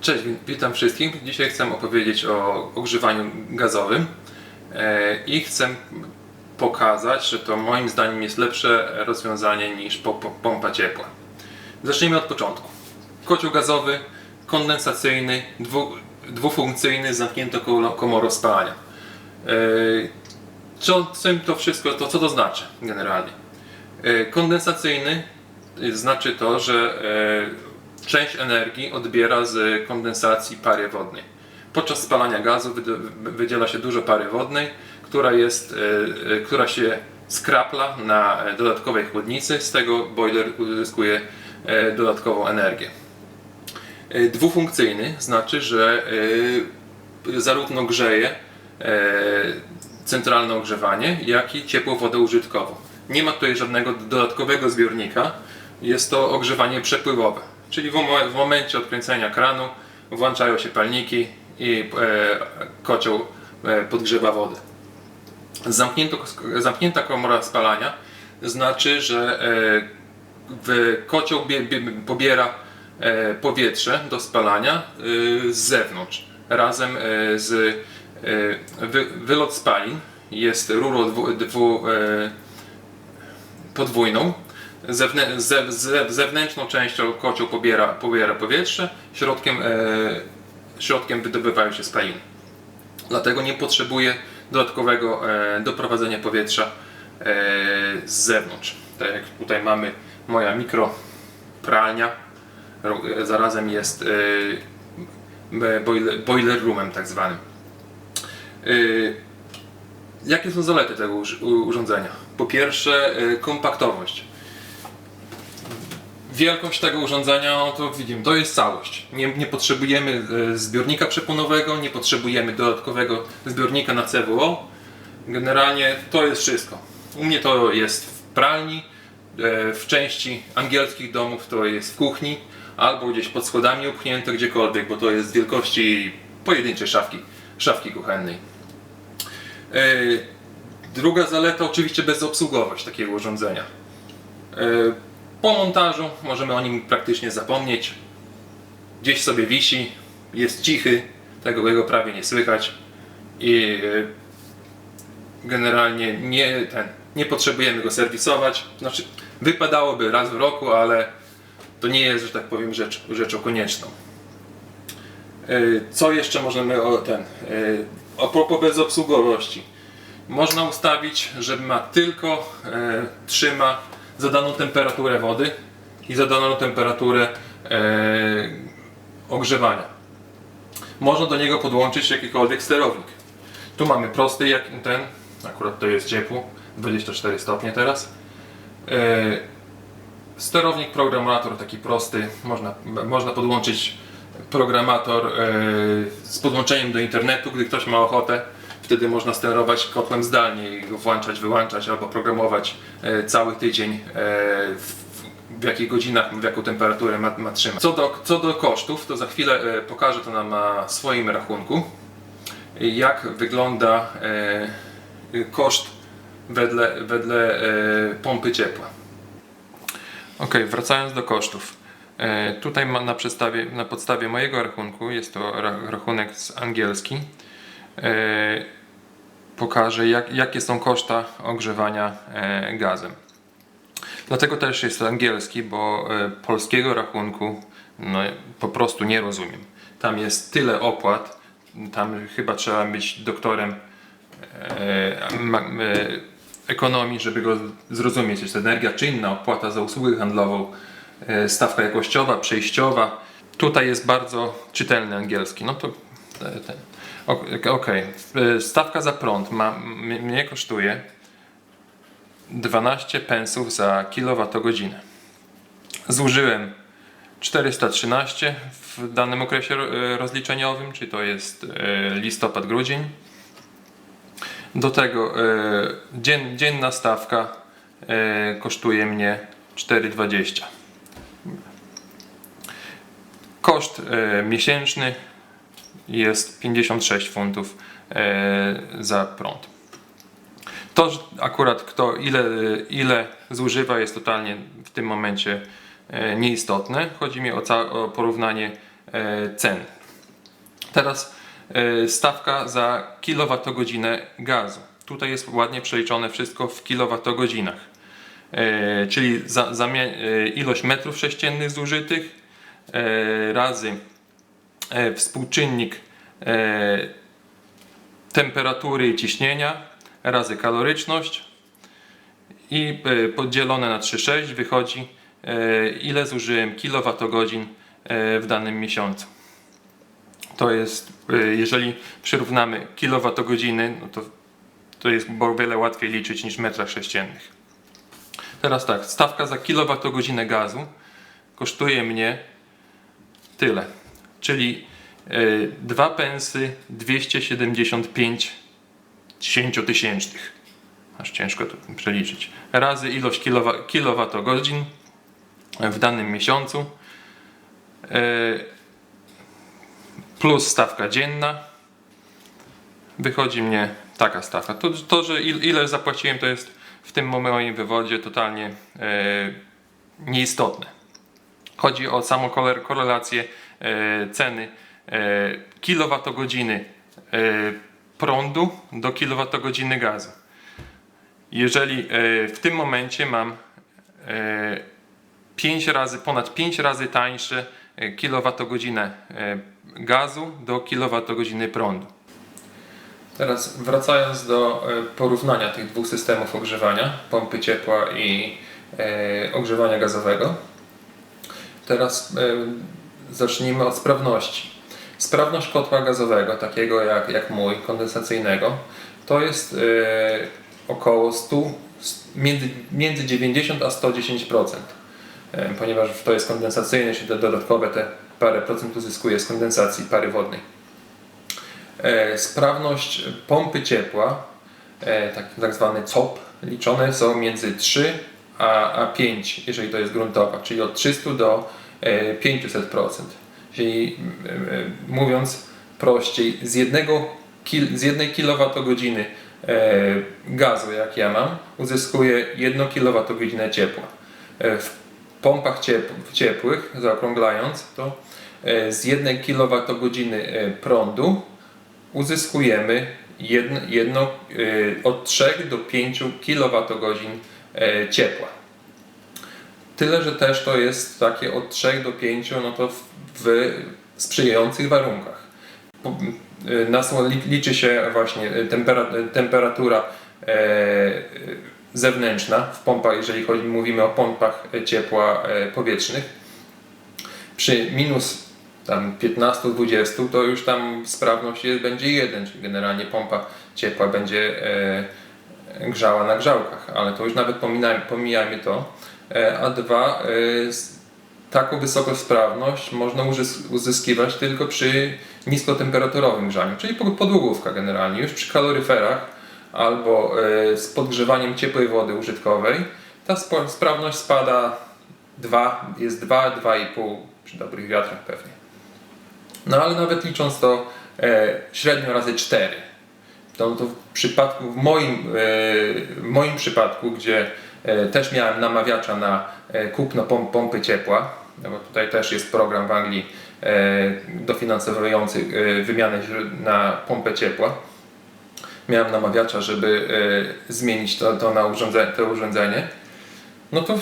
Cześć, wi- witam wszystkich. Dzisiaj chcę opowiedzieć o ogrzewaniu gazowym e, i chcę pokazać, że to moim zdaniem jest lepsze rozwiązanie niż po, po, pompa ciepła. Zacznijmy od początku. Kocioł gazowy, kondensacyjny, dwu, dwufunkcyjny, zamknięto komorą spalania. E, Co, to wszystko, to co to znaczy generalnie? E, Kondensacyjny znaczy to, że część energii odbiera z kondensacji pary wodnej. Podczas spalania gazu wydziela się dużo pary wodnej, która, jest, e, e, która się skrapla na e, dodatkowej chłodnicy, z tego boiler uzyskuje dodatkową energię. Dwufunkcyjny znaczy, że zarówno grzeje centralne ogrzewanie, jak i ciepłą wodę użytkową. Nie ma tutaj żadnego dodatkowego zbiornika, jest to ogrzewanie przepływowe, czyli w, mo- w momencie odkręcenia kranu włączają się palniki i e, kocioł e, podgrzewa wodę. Zamknięta komora spalania znaczy, że e, kocioł bie, bie, pobiera powietrze do spalania z zewnątrz. Razem z wy, wylot spalin jest rurą dwu, dwu, podwójną. Zewnę, ze, ze, zewnętrzną częścią kocioł pobiera, pobiera powietrze, środkiem, e, środkiem wydobywają się spaliny. Dlatego nie potrzebuje dodatkowego e, doprowadzenia powietrza e, z zewnątrz. Tak jak tutaj mamy moja mikropralnia, ro- zarazem jest e, boiler, boiler roomem tak zwanym. E, jakie są zalety tego urządzenia? Po pierwsze e, kompaktowość. Wielkość tego urządzenia, no to widzimy, to jest całość. Nie, nie potrzebujemy e, zbiornika przeponowego, nie potrzebujemy dodatkowego zbiornika na CWO. Generalnie to jest wszystko. U mnie to jest w pralni, e, w części angielskich domów to jest w kuchni, albo gdzieś pod schodami upchnięte gdziekolwiek, bo to jest wielkości pojedynczej szafki, szafki kuchennej. E, Druga zaleta oczywiście bezobsługowość takiego urządzenia. Po montażu możemy o nim praktycznie zapomnieć. Gdzieś sobie wisi, jest cichy, tego jego prawie nie słychać i e, generalnie nie, ten, nie potrzebujemy go serwisować. Znaczy, wypadałoby raz w roku, ale to nie jest, że tak powiem, rzecz, rzeczą konieczną. E, Co jeszcze możemy o ten. e, A propos bezobsługowości. Można ustawić, że ma tylko trzyma zadaną temperaturę wody i zadaną temperaturę e, ogrzewania. Można do niego podłączyć jakikolwiek sterownik. Tu mamy prosty, jak ten, akurat to jest ciepło, 24 stopnie teraz. E, sterownik, programator taki prosty, można, można podłączyć programator e, z podłączeniem do internetu, gdy ktoś ma ochotę. Wtedy można sterować kotłem zdalnie i go włączać, wyłączać albo programować e, cały tydzień e, w, jakich godzinach, w jaką temperaturę ma, ma trzymać. Co do, co do kosztów, to za chwilę e, pokażę to nam na swoim rachunku, jak wygląda koszt wedle, wedle pompy ciepła. Ok, wracając do kosztów. Tutaj na, na podstawie mojego rachunku, jest to ra, rachunek z angielski, e, pokażę jak, jakie są koszta ogrzewania e, gazem. Dlatego też jest angielski, bo e, polskiego rachunku no, po prostu nie rozumiem. Tam jest tyle opłat, tam chyba trzeba być doktorem e, ekonomii, żeby go zrozumieć. Jest energia czynna, opłata za usługę handlową, stawka jakościowa, przejściowa. Tutaj jest bardzo czytelny angielski. No to ten. Ok- Okej, E, stawka za prąd ma, mnie kosztuje 12 pensów za kilowatogodzinę. Zużyłem 413 w danym okresie e, rozliczeniowym, czyli to jest e, listopad-grudzień. Do tego dzien, dzienna stawka kosztuje mnie 4,20. Koszt miesięczny jest 56 funtów e, za prąd. To akurat kto ile, ile zużywa jest totalnie w tym momencie e, nieistotne. Chodzi mi o, o porównanie e, ceny. Teraz stawka za kilowatogodzinę gazu. Tutaj jest ładnie przeliczone wszystko w kilowatogodzinach. Czyli za, e, ilość metrów sześciennych zużytych razy współczynnik e, temperatury i ciśnienia razy kaloryczność i e, podzielone na 3,6 wychodzi e, ile zużyłem kilowatogodzin e, w danym miesiącu. To jest, e, jeżeli przyrównamy kilowatogodziny, no to, to jest o wiele łatwiej liczyć niż metrach sześciennych. Teraz tak, stawka za kilowatogodzinę gazu kosztuje mnie tyle, czyli y, 2 pensy 275 dziesięciotysięcznych. Aż ciężko to przeliczyć. Razy ilość kilowa- kilowatogodzin w danym miesiącu y, plus stawka dzienna wychodzi mnie taka stawka. To, to że il, ile zapłaciłem to jest w tym moim wywodzie totalnie e, nieistotne. Chodzi o samą korelację e, ceny e, kilowatogodziny e, prądu do kilowatogodziny gazu. Jeżeli e, w tym momencie mam e, 5 razy, ponad 5 razy tańsze e, kilowatogodzinę e, gazu do kilowatogodziny prądu. Teraz wracając do e, porównania tych dwóch systemów ogrzewania, pompy ciepła i e, ogrzewania gazowego. Teraz e, zacznijmy od sprawności. Sprawność kotła gazowego, takiego jak, jak mój, kondensacyjnego, to jest e, około 100, między, między 90 a 110%. E, ponieważ to jest kondensacyjny, czyli dodatkowe te parę procent uzyskuje z kondensacji pary wodnej. E, sprawność pompy ciepła, e, tak, tak zwany COP, liczone są między 3 a, a 5, jeżeli to jest gruntowa, czyli od 300 do 500%. Czyli e, e, mówiąc prościej, z, jednego z jednej kilowatogodziny e, gazu, jak ja mam, uzyskuję 1 kilowatogodzinę ciepła. E, w pompach ciep ciepłych, zaokrąglając, to e, z jednej kilowatogodziny e, prądu uzyskujemy jedno, jedno, od 3 do 5 kWh e, ciepła. Tyle, że też to jest takie od 3 do 5 no to w, w sprzyjających warunkach. Y, Na słon- li- liczy się właśnie tempera, temperatura e, zewnętrzna w pompach, jeżeli chodzi, mówimy o pompach ciepła e, powietrznych. Przy minus tam 15-20 to już tam sprawność jest, będzie 1, czyli generalnie pompa ciepła będzie e, grzała na grzałkach, ale to już nawet pomijajmy to. E, a dwa, e, taką wysoką sprawność można uzys- uzyskiwać tylko przy niskotemperaturowym grzaniu, czyli po- podłogówka generalnie. Już przy kaloryferach albo e, z podgrzewaniem ciepłej wody użytkowej ta sprawność spada 2, jest 2, 2,5 przy dobrych wiatrach pewnie. No ale nawet licząc to średnio razy 4, to, to w przypadku, w moim, w moim przypadku, gdzie też miałem namawiacza na e, kupno pom, pompy ciepła, no bo tutaj też jest program w Anglii e, dofinansowujący e, wymianę na pompę ciepła. Miałem namawiacza, żeby e, zmienić to, to na urządze, to urządzenie. No to,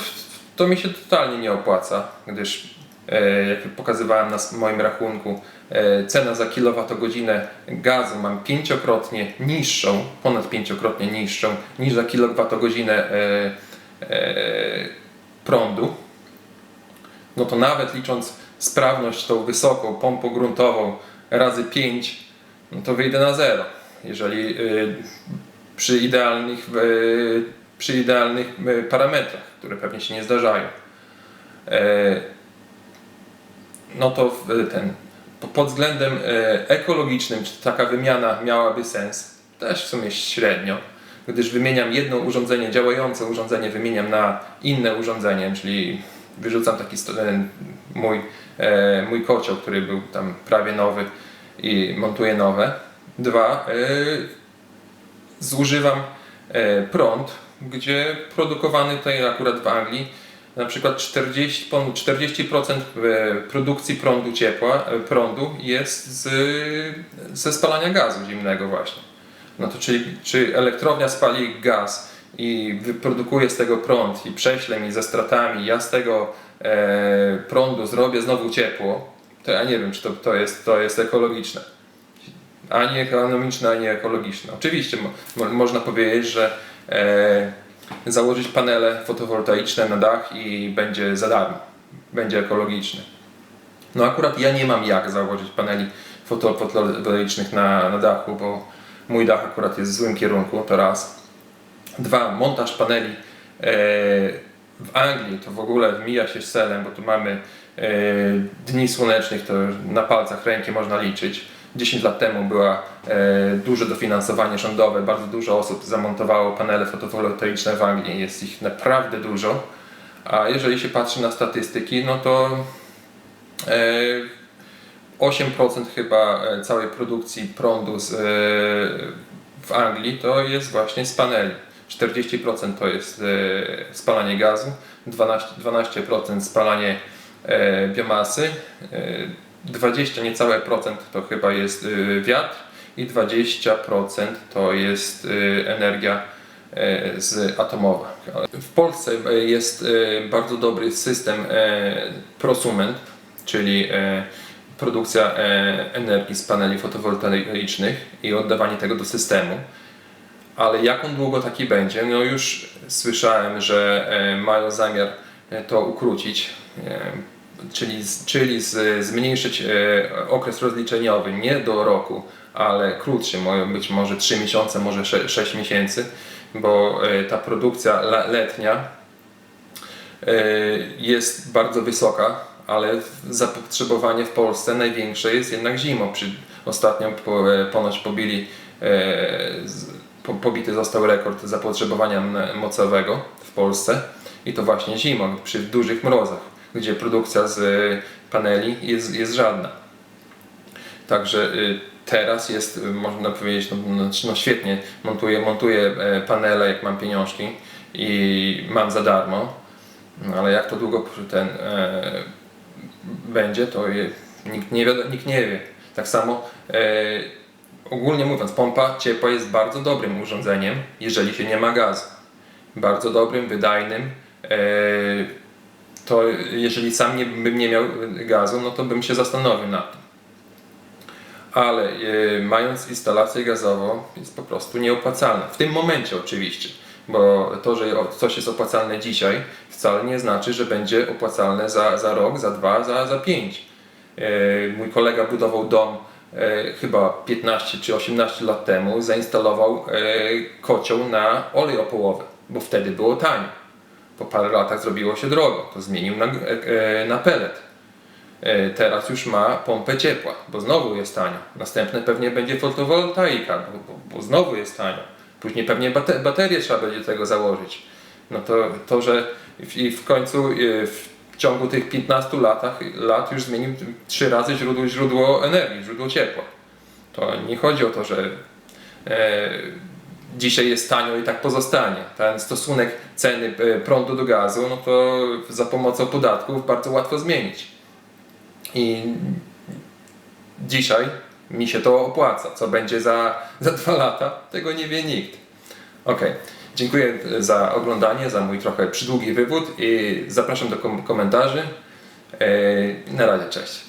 to mi się totalnie nie opłaca, gdyż e, jak pokazywałem na moim rachunku, e, cena za kilowatogodzinę gazu mam pięciokrotnie niższą, ponad pięciokrotnie niższą niż za kilowatogodzinę e, e, prądu. No to nawet licząc sprawność tą wysoką, pompą gruntową razy 5, no to wyjdę na zero. Jeżeli y, przy idealnych, y, przy idealnych parametrach, które pewnie się nie zdarzają. E, no to ten, po- pod względem e, ekologicznym, czy taka wymiana miałaby sens? Też w sumie średnio, gdyż wymieniam jedno urządzenie, działające urządzenie, wymieniam na inne urządzenie, czyli wyrzucam taki ten mój, e, mój kocioł, który był tam prawie nowy i montuję nowe. Dwa, e, zużywam e, prąd, gdzie produkowany tutaj akurat w Anglii na przykład 40, ponad 40% e, produkcji prądu ciepła, e, prądu jest z, ze spalania gazu zimnego właśnie. No to czyli, czy elektrownia spali gaz i wyprodukuje z tego prąd i prześle mi ze stratami, ja z tego e, prądu zrobię znowu ciepło, to ja nie wiem, czy to, to, jest, to jest ekologiczne. Ani ekonomiczne, ani ekologiczne. Oczywiście mo, mo, można powiedzieć, że e, założyć panele fotowoltaiczne na dach i będzie za darmo. Będzie ekologiczne. No akurat ja nie mam jak założyć paneli foto- fotowoltaicznych na, na dachu, bo mój dach akurat jest w złym kierunku, to raz. Dwa, montaż paneli e, w Anglii to w ogóle mija się z celem, bo tu mamy e, dni słonecznych, to na palcach ręki można liczyć. 10 lat temu była e, duże dofinansowanie rządowe, bardzo dużo osób zamontowało panele fotowoltaiczne w Anglii, jest ich naprawdę dużo. A jeżeli się patrzy na statystyki, no to 8% chyba e, całej produkcji prądu z, e, w Anglii to jest właśnie z paneli. 40% to jest e, spalanie gazu, 12%, 12% spalanie biomasy, e, 20 niecałe procent to chyba jest wiatr i 20% to jest energia z atomowa. W Polsce jest bardzo dobry system prosument, czyli produkcja e, energii z paneli fotowoltaicznych i oddawanie tego do systemu. Ale jak on długo taki będzie? No już słyszałem, że e, mają zamiar e, to ukrócić, czyli, czyli zmniejszyć okres rozliczeniowy nie do roku, ale krótszy, być może 3 miesiące, może 6 miesięcy, bo ta produkcja letnia jest bardzo wysoka, ale zapotrzebowanie w Polsce największe jest jednak zimą. Przy, ostatnio e, ponoć pobili, e, pobity został rekord zapotrzebowania mocowego w Polsce i to właśnie zimą, przy dużych mrozach, gdzie produkcja z e, paneli jest, jest żadna. Także y, teraz jest, y, można powiedzieć, no, no, no świetnie, montuję, montuję panele, jak mam pieniążki i mam za darmo, no, ale jak to długo ten będzie, to nikt, nie wiadomo, nikt nie wie. Tak samo e, ogólnie mówiąc, pompa ciepła jest bardzo dobrym urządzeniem, jeżeli się nie ma gazu. Bardzo dobrym, wydajnym. E, to jeżeli sam nie, bym nie miał gazu, no to bym się zastanowił nad tym ale e, mając instalację gazową jest po prostu nieopłacalne. W tym momencie oczywiście, bo to, że coś jest opłacalne dzisiaj wcale nie znaczy, że będzie opłacalne za, za rok, za dwa, za, za pięć. E, Mój kolega budował dom e, chyba 15 czy 18 lat temu, zainstalował e, kocioł na olej opołowy, bo wtedy było tanio. Po parę latach zrobiło się drogo, to zmienił na, na pellet. E, Teraz już ma pompę ciepła, bo znowu jest tanio. Następne pewnie będzie fotowoltaika, bo, bo, bo znowu jest tanio. Później pewnie bate, baterię trzeba będzie tego założyć. No to, to że w, w końcu e, w ciągu tych 15 latach, lat już zmienił trzy razy źródło, źródło energii, źródło ciepła. To nie chodzi o to, że e, dzisiaj jest tanio i tak pozostanie. Ten stosunek ceny e, prądu do gazu, no to za pomocą podatków bardzo łatwo zmienić. I dzisiaj mi się to opłaca. Co będzie za, za dwa lata, tego nie wie nikt. Ok, dziękuję za oglądanie, za mój trochę przydługi wywód i zapraszam do kom- komentarzy. E, Na razie, cześć.